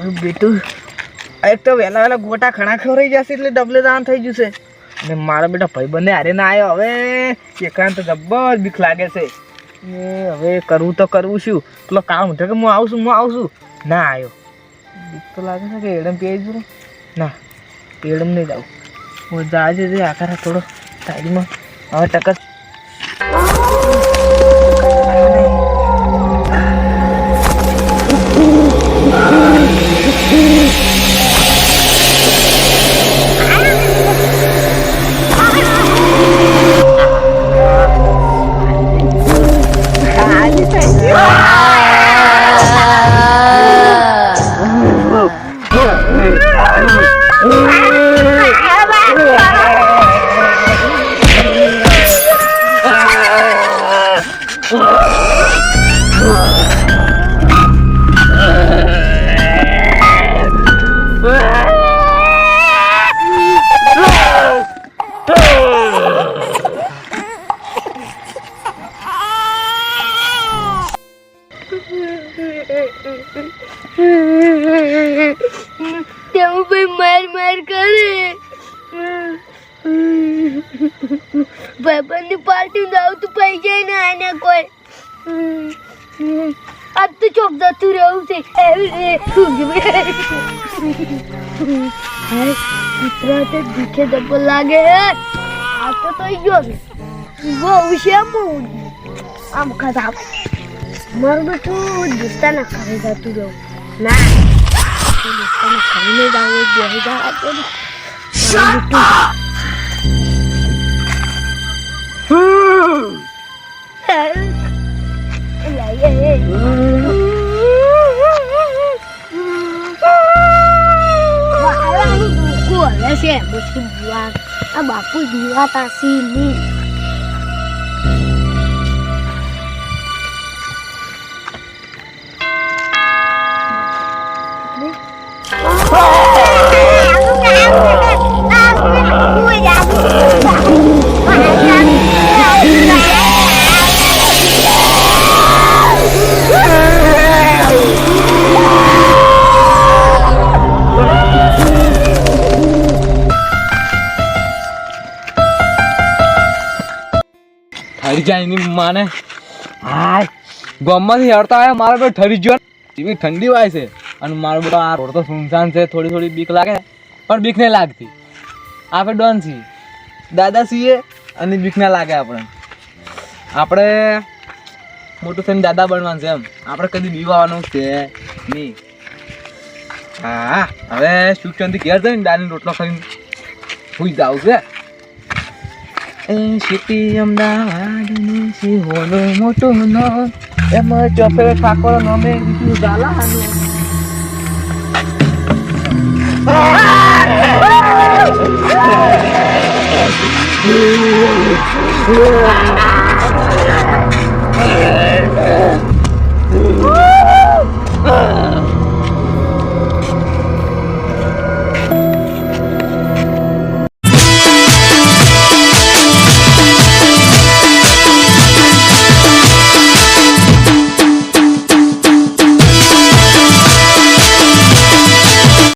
મારું બેટું. એક તો વહેલા વહેલા ગોટા ખણા ખવરાઈ જશે એટલે ડબલે દાન થઈ જશે. અને મારા બેટા ભાઈ બંને હારે ના આવ્યો હવે એકાંત જબ્બર બીક લાગે છે. ને હવે કરવું તો કરવું શું પેલો કામ ઉઠે કે હું આવું છું, હું આવું છું. ના આવ્યો બીક તો લાગે છે કે એડમ પી આવી ના? એડમ નહીં જાઉં હું જે આકાર થોડો સાઈડમાં. હવે ટકર 啊！你太牛了！તેવું ભાઈ માર માર કરે. ભાઈબંધ પાર્ટી જાવ તો જાય ને આને કોઈ. આજ તો ચોક જતું રહેવું છે. કૂતરા તો દીખે ડબલ લાગે આ તો તો ગયો બહુ છે આમ ખરાબ મારું બધું જતું ના દોસ્તાના ઘરે નહીં જાવું બેહી જા તો આ બાપુ જીવાતા સી ની ઠરી જાય એની માને. હા ગામમાંથી હેડતા આવ્યા મારો બેટો ઠરી ગયો. એવી ઠંડી વાય છે. અને મારો બેટો આ રોડ તો સુનસાન છે, થોડી થોડી બીક લાગે પણ બીક નહીં લાગતી. આપણે ડોન છીએ. દાદા છીએ અને બીક ના લાગે આપણે આપણે મોટું થઈને દાદા બનવાનું છે એમ. આપણે કદી બીવાનું છે નહીં. હા, હવે સુખ શાંતિ ઘેર જઈને દાની રોટલો ખાઈને સુઈ જાવ છે. એ સિટી અમદાવાદની સિંહોનો મોટો નો એમાં ચોફે ઠાકોર નમે દીધું ઝાલાનું